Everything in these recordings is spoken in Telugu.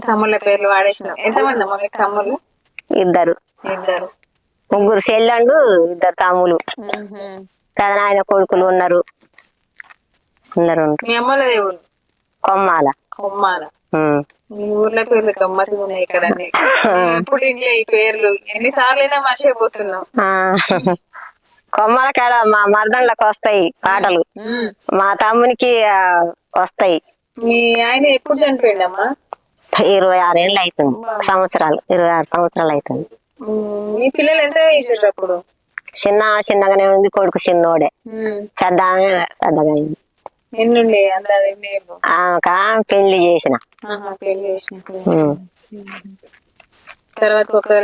తమ్ముళ్ళ పేర్లు వాడేసినాం. ఎంతమంది అమ్మ? మీకు తమ్ముళ్ళు? ఇద్దరు. ఇద్దరు. ముగ్గురు చెల్లెండు ఇద్దరు తమ్ములు ఆయన కొడుకులు ఉన్నారు. ఉన్నారు మీ అమ్మల దేవుడు కొమ్మాల. కొమ్మాల. మీ ఊర్లో పేర్లు గమ్మత్తుగా ఉన్నాయి ఇక్కడ. ఎప్పుడు ఇంట్లో ఈ పేర్లు ఎన్నిసార్లు అయినా మర్చిపోతున్నాం. కొమ్మల కాడ మా మరదండ్లకు వస్తాయి పాటలు. మా తమ్మునికి వస్తాయి. మీ ఆయన ఎప్పుడు చనిపోయిందమ్మా ఇరవై ఆరు ఏళ్ళు అవుతుంది సంవత్సరాలు ఇరవై ఆరు సంవత్సరాలు అవుతుంది మీ పిల్లలు ఎంత వేసారు అప్పుడు? చిన్న చిన్నగానే ఉంది కొడుకు చిన్నోడే. పెద్ద పెద్దగా అయింది? ఆమెక పెళ్ళి చేసిన. తర్వాత ఒకరు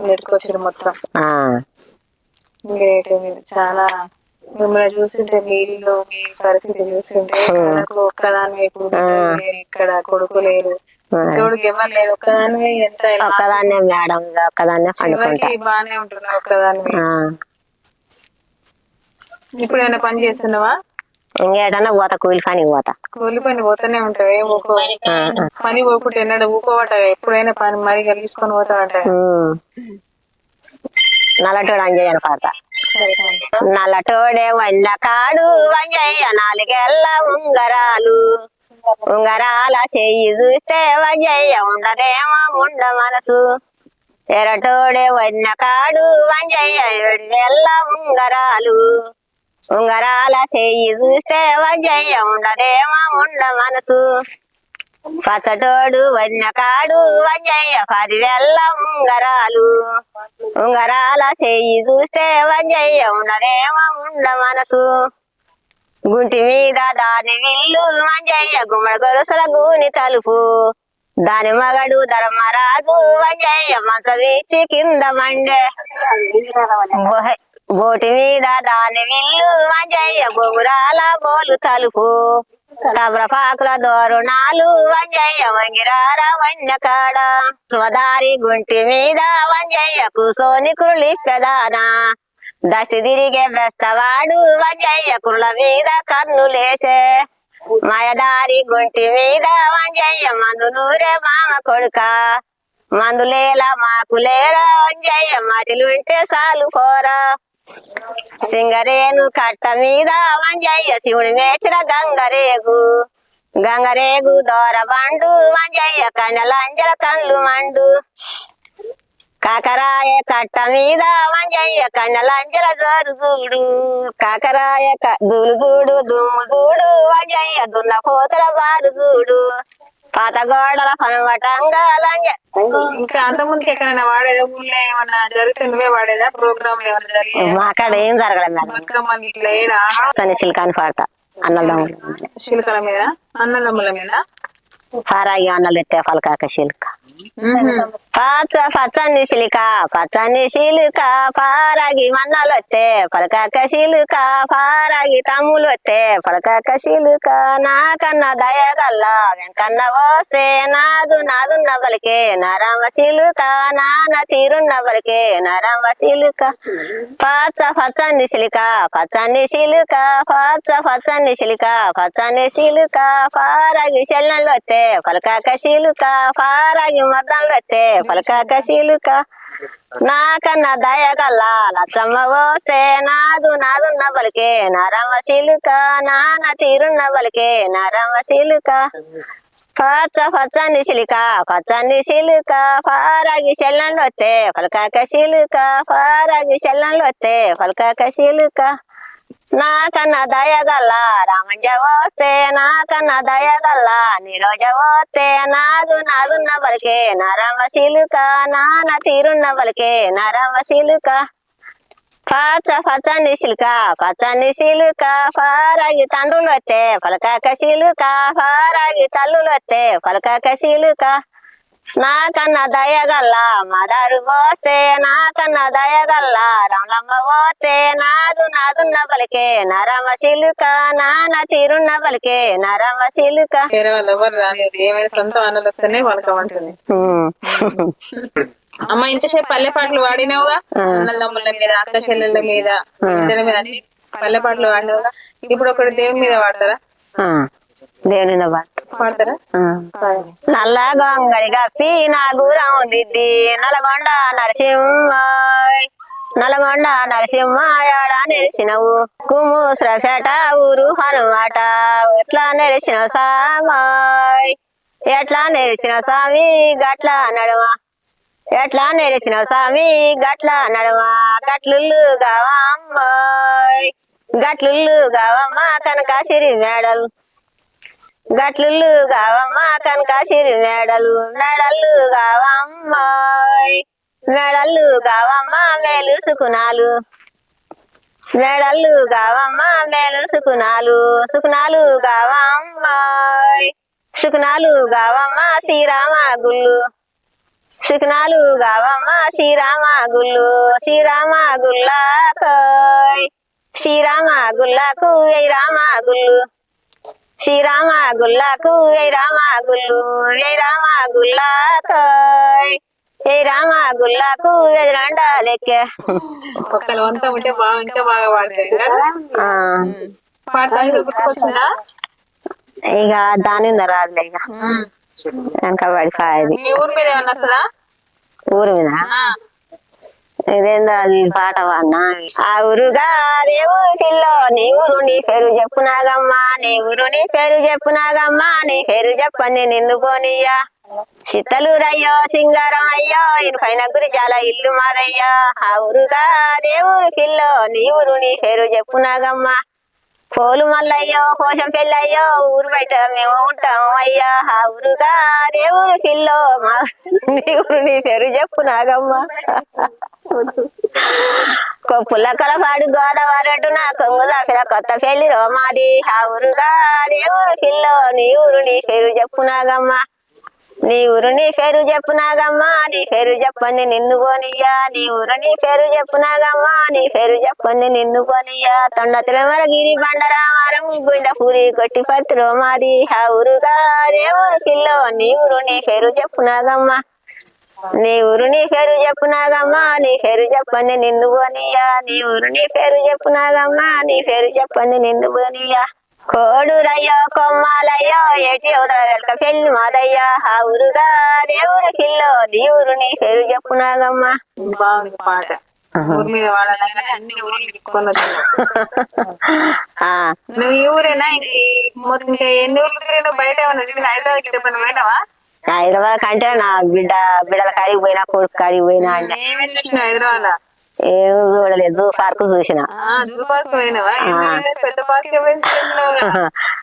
నెట్టుకొచ్చారు మొత్తం. ఆ. గ్రేట్ చాలా మిమ్మల్ని చూస్తుంటే మీ ఇల్లు మీ పరిస్థితి చూస్తుంటే ఇక్కడ కొడుకు లేరు. ఎవరు లేరు. ఎంత ఒక్కదాన్నే మేడం ఒక్కదాన్నే పండుకుంటా. చివరికి బాగానే ఉంటున్నావు ఒక్కదానివి? ఆ. ఇప్పుడు ఏమైనా పని చేస్తున్నావా? ఇంకేటన్నా పోతా కూలి పనికి పోతా. కూలి పని పోతూనే ఉంటావు? ఊకో? పని పోకుంటే ఎన్నడూ ఊకోవట ఎప్పుడైనా పని మరి తీసుకొని పోతావట ఉమ్. నల్లటోడు అంజయ్యను నల్లటోడే వల్ల కాడు వంజయ్య నాలుగెల్ల ఉంగరాలు. ఉంగరాల చెయ్యి చూస్తే వంజయ్య ఉండదేమో ఉండ మనసు. ఎరటోడే వన్న కాడు వంజయ్య ఏడువెల్ల ఉంగరాలు. ఉంగరాల చెయ్యి చూస్తే వంజయ్య ఉండదేమో ఉండ మనసు. పసటోడు వన్న కాడు వంజయ్య పదివేల ఉంగరాలు. ఉంగరాల చెయ్యి చూస్తే వంజయ్య ఉన్నదేమో ఉండ మనసు. గుంటి మీద దాని విల్లు వంజయ్య గుమ్మడి గొలుసుల గూని తలుపు. దాని మగడు ధర్మరాజు వంజయ్య మంచవీచి కింద మండే. బోటి మీద దాని విల్లు వంజయ్య బొగురాల బోలు తలుపు. తమరపాకుల దోరుణాలు వంజయ్య వంగిరార వన్యకాడ స్వదారి గుంటి మీద వంజయ్య కూసోని కురులి పెదానా దశ తిరిగే బెస్తవాడు వంజయ్య కురుల మీద కన్నులేసే మయదారి గుంటి మీద వంజయ్య మందు నూరే మామ కొడుక. మందులేల మాకులేరా వంజయ్య మతిలుంటే సాలు పోరా. సింగరేను కట్ట మీద వంజయ్య శివుని మేచిన గంగరేగు. గంగరేగు దోర బండు వంజయ్య కన్నెలంజల కండ్లు మండు. కాకరాయ కట్ట మీద వంజయ్య కన్నెలంజల జోరు చూడు కాకరాయ క- దులు చూడు దుమ్ము చూడు వంజయ్య దున్న పోతల బారు చూడు పాత గోడల ఇంకా అంత ముందుకి ఎక్కడైనా వాడేదా ఊళ్ళో ఏమన్నా జరిగితే నువ్వే వాడేదా? ప్రోగ్రామ్ జరిగే కాడ ఏం జరగలేదు మేడం. బతుకమ్మకి ఇట్లా ఏడా సని సిల్కాని అన్నలు శిల్కల మీద? అన్నదమ్ముల మీద? పారాగి అన్నలు ఎత్తే పలకాక శిల్క. పచ్చ పచ్చని శిలిక పచ్చని శిలుక పారాగి మన్నలు వస్తే పలకాక శిలుక పారాగి తమ్ములు వస్తే పలకాక శిలుక నాకన్న దయగల్ల వెంకన్న వస్తే నాదు నాదున్న బలికే నరమ శిలుక నాన్న తీరున్న బలికే నరమ శిలుక. పచ్చ పచ్చని శిలిక పచ్చని శిలుక పచ్చ పచ్చని శిలిక పచ్చని శిలుక పారాగి చెల్లెళ్ళు వస్తే పలకాక శిలుక పారాగి మర్దాలు వస్తే పలకాక శీలుక నాకన్నా దయగల్ల లచ్చమ్మ పోస్తే నాదు నాదున్న బలికే నారమ్మ శీలుక నాన్న తీరున్న బలికే నారమ్మ శీలుక పచ్చ పచ్చని శిలిక పచ్చని శిలుక పారాగి శల్లంలో వస్తే పలకాక శిలుక పారాగి శల్లంలో వస్తే పలకాక శిలుక నాకన్న దయగల్ల రామంజ వస్తే నాకన్న దయగల్ల నిరోజ వస్తే నాగు నాగున్న బలికే నరమ శిలుక నాన్న తీరున్న బలికే నరమ శిలుక. పచ్చ పచ్చని శిలుక పచ్చని శిలుక ఫారాగి తండ్రులు వస్తే పలకాక శిలుక ఫారాగి తల్లులు వస్తే పలకాక శిలుక. నాకన్న దయగల్ల మదారు పోస్తే నాకన్న దయగల్ల రమలమ్మ పోస్తే నాదు నాదున్న పలికే నరమ శిలుక నాన్న తీరున్న పలికే నరమ ఏమైనా సొంత వస్తేనే పలకమంటుంది అమ్మ ఇంతసేపు పల్లె పాటలు వాడినావుగా? అన్నదమ్ముల మీద అక్క చెల్లెళ్ళ మీద ఇద్దరి మీద పల్లె పాటలు వాడినావుగా? ఇప్పుడు ఒకటి దేవుని మీద వాడతారా? దేవుని పాడండి. నల్ల గొంగడి గప్పి నా గురం దిద్ది నల్గొండ నరసింహ నల్గొండ నరసింహ ఏడ నెరిసినవు. కుమ్ము శ్రఫేట ఊరు హనుమాట. ఎట్లా నెరిసిన సామాయ్? ఎట్లా నెరిసిన స్వామి గట్ల నడుమ. ఎట్లా నెరిసిన స్వామి గట్ల నడుమ. గట్లుల్లు గావమ్మాయ్ గట్లుల్లు గావమ్మ కనకాసిరి మేడలు. గట్లుల్లు కావమ్మ కనకాశిరి మేడలు మేడల్లు గావమ్మాయ్ మేడల్లు గావమ్మ మేలు సుకునాలు మేడల్లు గావమ్మ మేలు సుకునాలు సుకునాలు గావమ్మాయ్ సుకునాలు గావమ్మ శ్రీరామ గుళ్ళు. సుకునాలు గావమ్మ శ్రీరామ గుళ్ళు. శ్రీరామ గుల్లాకోయ్ శ్రీరామ గుళ్ళకు ఏ రామ గుళ్ళు. శ్రీరామ గుల్లాకు ఏ రామ గుల్లు ఏ రామ గుల్లాకోయ్ ఏ రామ గుల్లాకు ఎదురండా లెక్కే ఉంటే బాగా ఇంకా బాగా గుర్తుకొచ్చిందా? ఇక దాని రాదులే ఇక వెనక పడిపోయేది. ఊరి మీద ఏమన్నా వస్తుందా? ఊరి మీద? ఇదేందో అది పాట వాడినా ఆ ఊరుగా నీ ఊరు పిల్లో నీ ఊరు నీ పేరు చెప్పునాగమ్మా నీ ఊరు నీ పేరు చెప్పునాగమ్మా నీ పేరు చెప్పని నిన్ను పోనీయ్యా చిత్తలూరయ్యో సింగారం అయ్యో పైన గురి చాలా ఇల్లు మాదయ్యా. ఆ ఊరుగా దే ఊరు పిల్లో నీ ఊరు నీ పేరు చెప్పునాగమ్మా పోలు మల్లయ్యో కోశం పెళ్ళయ్యో ఊరు బయట మేము ఉంటాం అయ్యా. ఆ ఊరుగా దేవురు పిల్లో. మా నీ ఊరు నీ పేరు చెప్పు నాగమ్మ. కొప్పుల కలపాడు గోదావరి నా కొంగు దాపిన కొత్త పెళ్ళి రోమాది. ఆ ఊరుగా దేవురు పిల్లో నీ ఊరు నీ పేరు చెప్పు నాగమ్మ. నీ ఊరు నీ పేరు చెప్పునాగమ్మా నీ పేరు చెప్పండి నిన్ను పోనియ్యా నీ ఊరు నీ పేరు చెప్పునాగమ్మా నీ పేరు చెప్పండి నిన్ను పోనీయ్యా తొండ తిరుమలగిరి బండరామారం గుండ పూరి కొట్టి పత్రో మాది. ఆ ఊరుగా రే ఊరు పిల్లో నీ ఊరు నీ పేరు చెప్పునాగమ్మా నీ ఊరు నీ పేరు చెప్పునాగమ్మా నీ పేరు చెప్పండి నిన్ను పోనియ్యా నీ ఊరు నీ పేరు చెప్పునాగమ్మా నీ పేరు చెప్పండి నిన్ను పోనియ్యా కోడురయ్యో కొమ్మాలయ్యో ఏటి అవతల వెల్క పెళ్ళి మాదయ్యా. ఆ ఊరుగా దేవురు పిల్లో నీ ఊరు నీ పేరు చెప్పు నాగమ్మ బాగుంది పాట. ఊరి మీద వాడాలని కానీ అన్ని ఊర్లు తిప్పుకొని వచ్చినావు ఆ. నువ్వు ఈ ఊరేనా మొత్తం ఎన్ని ఊర్లు బయట ఏమన్నా తిరిగిన హైదరాబాద్కి చెప్పండి పోయినావా హైదరాబాద్ కంటే నా బిడ్డ బిడ్డల కాడికి పోయినా కొడుకు కాడికి పోయినా ఏమేమి హైదరాబాద్ ఏం చూడలేదు. జూ పార్క్ చూసిన. Zoo park?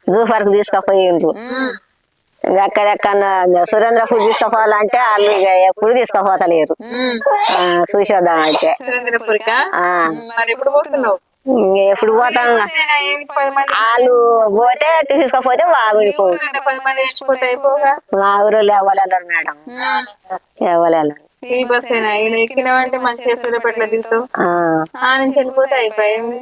జూ పార్క్ తీసుకుపోయిండ్రు. ఇంకా అక్కడెక్కడ సురేంద్రపూర్ తీసుకుపోవాలంటే వాళ్ళు ఎప్పుడు తీసుకుపోతలేరు. చూసేద్దాం మరి ఎప్పుడు పోతాం వాళ్ళు పోతే తీసుకపోతే అయిపోగా మా ఊరు ఎవరెళ్ళరు మేడం. ఎవరెళ్ళరు ఈ బస్ అయినా? ఈయన ఎక్కినావంటే మంచిగా సూర్యపేటలో దిగుతావు? ఆ, నుంచి వెళ్ళిపోతే అయిపోయింది.